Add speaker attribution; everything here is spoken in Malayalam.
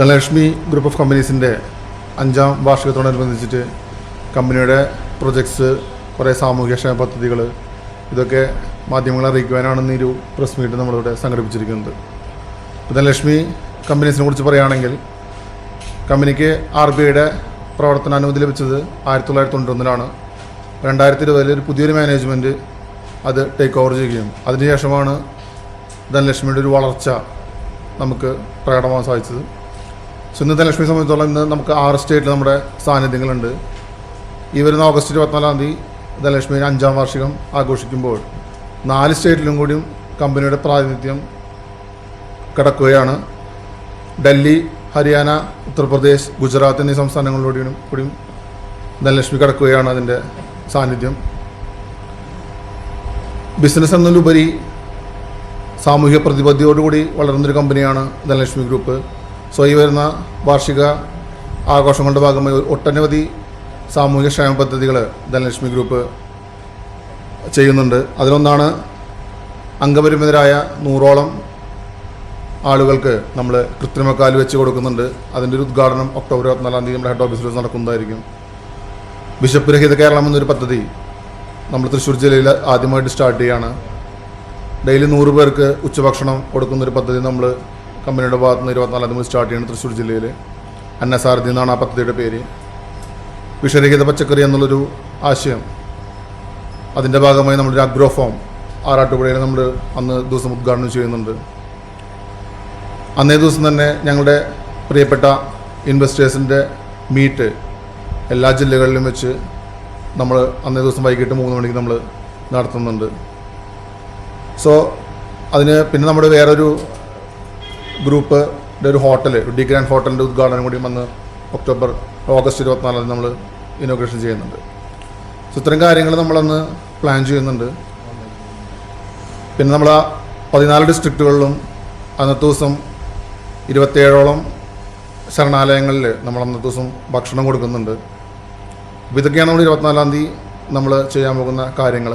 Speaker 1: ധനലക്ഷ്മി ഗ്രൂപ്പ് ഓഫ് കമ്പനീസിന്റെ അഞ്ചാം വാർഷികത്തോടനുബന്ധിച്ചിട്ട് കമ്പനിയുടെ പ്രൊജക്ട്സ് കുറേ സാമൂഹ്യക്ഷേമ പദ്ധതികൾ ഇതൊക്കെ മാധ്യമങ്ങളെ അറിയിക്കുവാനാണെന്ന് ഇരു പ്രസ് മീറ്റ് നമ്മളിവിടെ സംഘടിപ്പിച്ചിരിക്കുന്നത്. ധനലക്ഷ്മി കമ്പനീസിനെ കുറിച്ച് പറയുകയാണെങ്കിൽ കമ്പനിക്ക് ആർ ബി ഐയുടെ പ്രവർത്തനാനുമതി ലഭിച്ചത് ആയിരത്തി തൊള്ളായിരത്തി തൊണ്ണൂറ്റൊന്നിലാണ് രണ്ടായിരത്തി ഇരുപതിൽ ഒരു പുതിയൊരു മാനേജ്മെന്റ് അത് ടേക്ക് ഓവർ ചെയ്യുകയും അതിനുശേഷമാണ് ധനലക്ഷ്മിയുടെ ഒരു വളർച്ച നമുക്ക് പ്രകടമാകാൻ സാധിച്ചത്. സോ ലക്ഷ്മി സംബന്ധിച്ചോളം ഇന്ന് നമുക്ക് ആറ് സ്റ്റേറ്റിൽ നമ്മുടെ സാന്നിധ്യങ്ങളുണ്ട്. ഈ വരുന്ന ഓഗസ്റ്റ് ഇരുപത്തിനാലാം തീയതി ധനലക്ഷ്മിയുടെ അഞ്ചാം വാർഷികം ആഘോഷിക്കുമ്പോൾ നാല് സ്റ്റേറ്റിലും കൂടിയും കമ്പനിയുടെ പ്രാതിനിധ്യം കിടക്കുകയാണ്. ഡൽഹി ഹരിയാന ഉത്തർപ്രദേശ് ഗുജറാത്ത് എന്നീ സംസ്ഥാനങ്ങളിലൂടെയും കൂടിയും ധനലക്ഷ്മി കിടക്കുകയാണ് അതിന്റെ സാന്നിധ്യം. ബിസിനസ് എന്നതിലുപരി സാമൂഹ്യ പ്രതിബദ്ധതയോടുകൂടി വളരുന്നൊരു കമ്പനിയാണ് ധനലക്ഷ്മി ഗ്രൂപ്പ്. സോ ഈ വരുന്ന വാർഷിക ആഘോഷങ്ങളുടെ ഭാഗമായി ഒട്ടനവധി സാമൂഹിക ക്ഷേമ പദ്ധതികൾ ധനലക്ഷ്മി ഗ്രൂപ്പ് ചെയ്യുന്നുണ്ട്. അതിലൊന്നാണ് അംഗപരിമിതരായ നൂറോളം ആളുകൾക്ക് നമ്മൾ കൃത്രിമക്കാൽ വെച്ച് കൊടുക്കുന്നുണ്ട്. അതിന്റെ ഒരു ഉദ്ഘാടനം ഒക്ടോബർ ഇരുപത്തിനാലാം തീയതി നമ്മുടെ ഹെഡ് ഓഫീസിൽ നടക്കുന്നതായിരിക്കും. ബിഷപ്പ് രഹിത കേരളം എന്നൊരു പദ്ധതി നമ്മൾ തൃശ്ശൂർ ജില്ലയിൽ ആദ്യമായിട്ട് സ്റ്റാർട്ട് ചെയ്യുകയാണ് ഡെയിലി നൂറ് പേർക്ക് ഉച്ചഭക്ഷണം കൊടുക്കുന്നൊരു പദ്ധതി നമ്മൾ കമ്പനിയുടെ ഭാഗത്ത് നിന്ന് ഇരുപത്തിനാലാം തീയതി സ്റ്റാർട്ട് ചെയ്യുന്നത് തൃശ്ശൂർ ജില്ലയിൽ അന്നസാരഥി എന്നാണ് ആ പദ്ധതിയുടെ പേര്. വിഷരഹിത പച്ചക്കറി എന്നുള്ളൊരു ആശയം. അതിന്റെ ഭാഗമായി നമ്മളൊരു അഗ്രോ ഫോം ആറാട്ടുപുഴയിൽ നമ്മൾ അന്ന് ദിവസം ഉദ്ഘാടനം ചെയ്യുന്നുണ്ട്. അന്നേ ദിവസം തന്നെ ഞങ്ങളുടെ പ്രിയപ്പെട്ട ഇൻവെസ്റ്റേഴ്സിന്റെ മീറ്റ് എല്ലാ ജില്ലകളിലും വെച്ച് നമ്മൾ അന്നേ ദിവസം വൈകിട്ട് മൂന്ന് മണിക്ക് നമ്മൾ നടത്തുന്നുണ്ട്. സോ അതിന് പിന്നെ നമ്മുടെ വേറൊരു ഗ്രൂപ്പ് ഒരു ഹോട്ടൽ ഡി ഗ്രാൻഡ് ഹോട്ടലിന്റെ ഉദ്ഘാടനം കൂടി വന്ന് ഒക്ടോബർ ഓഗസ്റ്റ് ഇരുപത്തിനാലിന് നമ്മൾ ഇനോഗ്രേഷൻ ചെയ്യുന്നുണ്ട്. സോ ഇത്തരം കാര്യങ്ങൾ നമ്മളന്ന് പ്ലാൻ ചെയ്യുന്നുണ്ട്. പിന്നെ നമ്മൾ ആ പതിനാല് ഡിസ്ട്രിക്റ്റുകളിലും അന്നത്തെ ദിവസം ഇരുപത്തേഴോളം ശരണാലയങ്ങളിൽ നമ്മൾ അന്നത്തെ ദിവസം ഭക്ഷണം കൊടുക്കുന്നുണ്ട്. അപ്പോൾ ഇതൊക്കെയാണ് നമ്മൾ ഇരുപത്തിനാലാം തീയതി നമ്മൾ ചെയ്യാൻ പോകുന്ന കാര്യങ്ങൾ